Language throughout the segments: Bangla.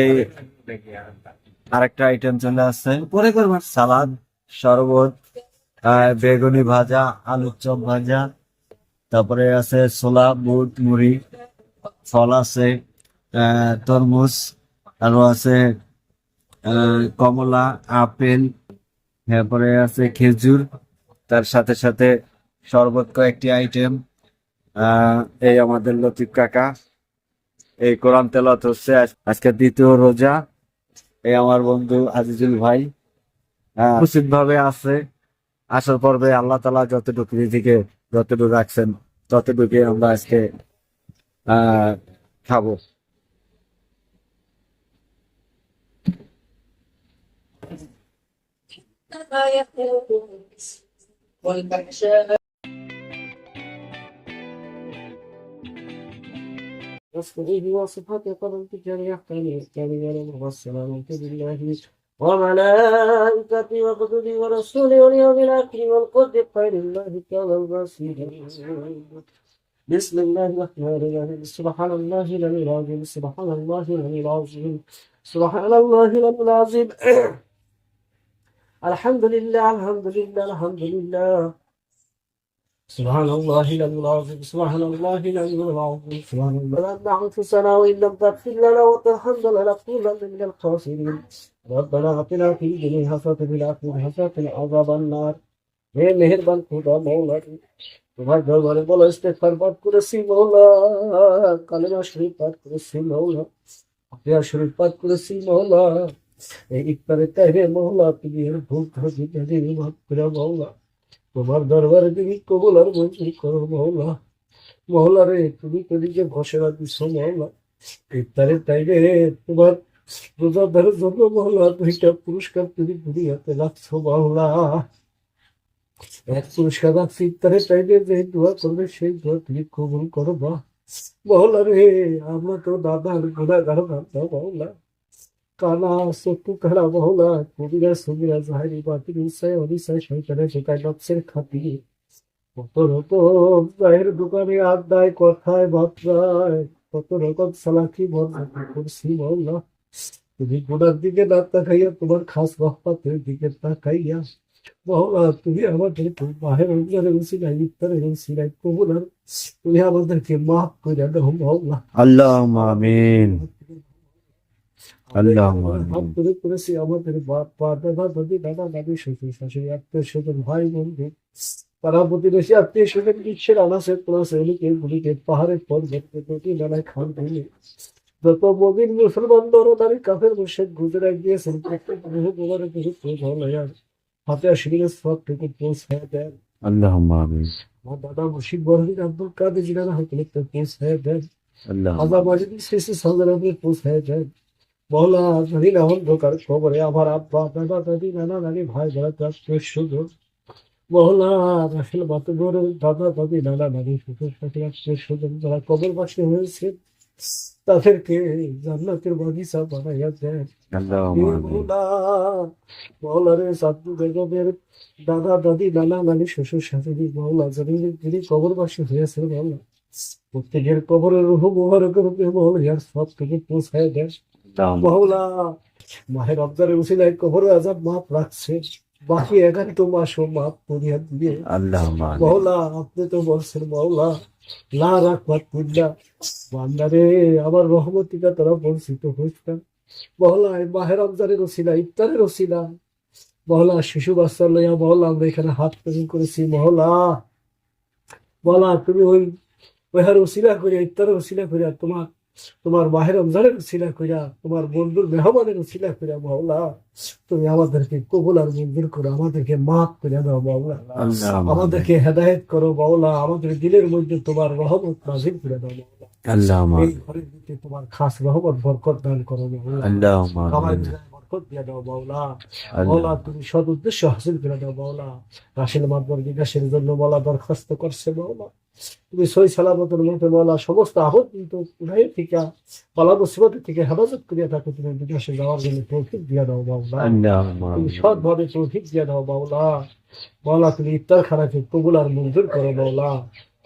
এই আরেকটা আইটেম চলে আসছে। পরে করবার সালাদ শরবত বেগুনি ভাজা আলুর চপ ভাজা তারপরে আছে ছোলা বুট মুড়ি ফল আছে তরমুজ আরও আছে কমলা আপেল তারপরে আছে খেজুর তার সাথে সাথে শরবত কয়েকটি আইটেম এই আমাদের লতিফ কাকা। এই কোরআন তেলত হচ্ছে আজকে দ্বিতীয় রোজা। এই আমার বন্ধু আজিজুল ভাই উচিত ভাবে আছে। আসার পর্বে আল্লাহ তালা যতটুকু থেকে যতটুকু রাখছেন ততটুকু আমরা আজকে খাব। واصبره وصفات قدمت جميع خير كاملا والسلام بالله وملائكته وكتبه ورسوله واليوم الآخر والقدر خير الله كان البصير بسم الله الرحمن الرحيم. سبحان الله العلي العظيم سبحان الله العلي العظيم سبحان الله العلي العظيم الحمد لله الحمد لله الحمد لله سبحان الله العلي العظيم سبحان الله العلي العظيم سبحان الله لا أنفسنا وإن لم تغفر لنا وترحمنا لنكونن من الخاسرين ربنا آتنا في الدنيا حسنة وفي الآخرة حسنة وقنا عذاب النار হে মেহেরবান খোদা মৌলা তোমার দরবারে বলো ইস্তেগফার পাঠ করেছি মৌলা কালেমা শরীফ পাঠ করেছি মৌলা আফিয়া শরীফ পাঠ করেছি মৌলা এই ইফতারের টাইমে মৌলা তুমি এর ভুল ত্রুটি যদি মাফ করে মৌলা তোমার দরবারে তুমি কবুল আর মঞ্জুর করো মৌলা মৌলা রে তুমি তো নিজে ঘোষণা দিচ্ছ মৌলা ইফতারের টাইমে তোমার রোজাদারের জন্য মৌলা দুইটা পুরস্কার তুমি দুনিয়াতে রাখছো মৌলা এক পুরস্কার রাখছি, ইফতারের টাইমে যে দোয়া করবে, সেই দোয়া তুমি কবুল করো বা মৌলা রে আমরা তো দাদার গুণাগার বান্ধব মৌলা কানা সত্তু কারা মহলা কবিরা সুবিরা জাহারি বাতিল শৈতানে খাতি কত রকম চায়ের দোকানে আড্ডায় কথায় বার্তায় কত রকম সালাকি বর্ণনা করছি মহল্লা তুমি গোড়ার দিকে না তাকাইয়া তোমার খাস রহমাতের দিকে তাকাইয়া মহল্লা তুমি আমাদের বাহের রমজানের উসিলাই ইফতারের উসিলাই কবুল আর তুমি আমাদেরকে মাফ করে দাও মহল্লা আল্লাহ, আমিন। করেছি আমাদের বাপ মা দাদা দাদি শ্বশুর শাশুড়ি আত্মীয় স্বজন ভাই বন্ধু পাড়া প্রতিবেশী আত্মীয় স্বজন বিশ্বের আনাসে প্লাস এলিকে গুলিকে পাহাড়ের খান যত মবিন মুসলমান নরনারী কাফের মুর্শেদ গুজরা গিয়েছেন প্রত্যেক বহু প্রকারে হাতে সব থেকে পৌঁছায় দেন আল্লাহ আমিন। আমার দাদা মুর্শিদ বরহিন আব্দুল কাদের জিলানা হয়তো পৌঁছায় দেন আল্লাহ আজা মাজিদ শেষে সাজানাকে পৌঁছায় যায় মহলা জানি না অন্ধকার খবরে আমার আব্বা দাদা দাদি নানা নানি ভাই তার শুধু দাদা দাদি নানা নানি শ্বশুর শাশুড়ি যারা কবরবাসী হয়েছে তাদেরকে জান্নাতের বাগিচা বানাইয়া দেন। মৌলা সাধু বেগমের দাদা দাদি নানা নানি শ্বশুর শাশুড়ি মহলা জানি যিনি কবরবাসী হয়েছে মহলা প্রত্যেকের কবরের রুহ মোবারকের রূপে মহলা ইয়ার সব থেকে পৌঁছায় দেন। মহলা মাহের রমজানের উসিলায় কবরের আজাব মাপ রাখছে। বাকি একান্ত মাসও মাপ করিয়া দিয়ে। আল্লাহ মহলা আপনি তো বলছেন মহলা লা রাখবাত পুল্লা বান্দারে আমার রহমতিকা তারা বঞ্চিত হইতাম মহলা এই মাহের রমজানের রসিলা ইফতারের ওসিলা মহলা শিশু বাচ্চা লইয়া মহলা আমরা এখানে হাত প্রেরণ করেছি মহলা। মহলা তুমি ওই ওই হার ওসিলা করিয়া ইফতারের ওসিলা করিয়া তোমার তোমার মাহের রমজানের ওসিলা করিয়া তোমার বন্ধুর মেহমানের ওসিলা করিয়া মহলা তুমি আমাদেরকে কবুল আর মঞ্জুর করো আমাদেরকে মাফ করে দাও আল্লাহ। আমাদেরকে হেদায়েত করো মাওলা আমাদের দিলের মধ্যে তোমার রহমত নাজিল করে দাও মাওলা। আল্লাহ এই ঘরের ভিতরে তোমার খাস রহমত বরকত দান করো মাওলা। আল্লাহ আমার বরকত দিয়ে দাও মাওলা। মাওলা তুমি সদ উদ্দেশ্য হাসিল করে দাও মাওলা। রাশিল মাদবর জন্য মাওলা দরখাস্ত করছে মাওলা। তুমি সই সালামতের মধ্যে মাওলা সমস্ত আহত কিন্তু উড়াই থেকে পালা মুসিবতের থেকে হেফাজত করিয়া থাকো তুমি বিকাশে যাওয়ার জন্য তৌফিক দিয়ে দাও মাওলা। আল্লাহ তুমি আমিন সৎভাবে তৌফিক দিয়ে দাও মাওলা। মাওলা তুমি ইফতার খানাকে কবুল আর মঞ্জুর করো মাওলা।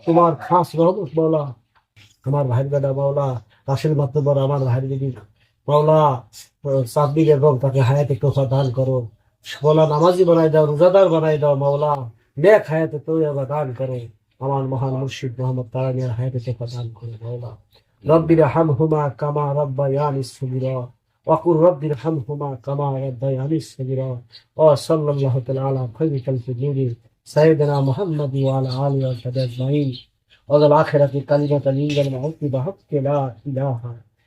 তোমার খাস রহমত মাওলা। আমার ভাই দাদা মাওলা রাশেল মাতবর আমার ভাই দিদি মাওলা। সাব্বির এবং তাকে হায়াতে তোফা দান করো। বলা নামাজি বানাই দাও রোজাদার বানাই দাও মাওলা। নেক হায়াতে তৈবা দান করো। আমার মহান মুর্শিদ মোহাম্মদ তারানিয়ার হায়াতে তোফা দান করো মাওলা রব্বির হামহুমা কামা রব্বায়ানি সগীরা وقل رب ارحمهما كما ربياني صغيرا وصلى الله تعالى على خير خلق النور سيدنا محمد وعلى اله وصحبه اجمعين وذا الاخره كلمه لي الموت بحق لا اله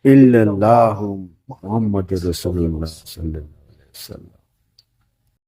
ইল্লাল্লাহু মুহাম্মাদুর রাসূলুল্লাহ সাল্লাল্লাহু আলাইহি ওয়াসাল্লাম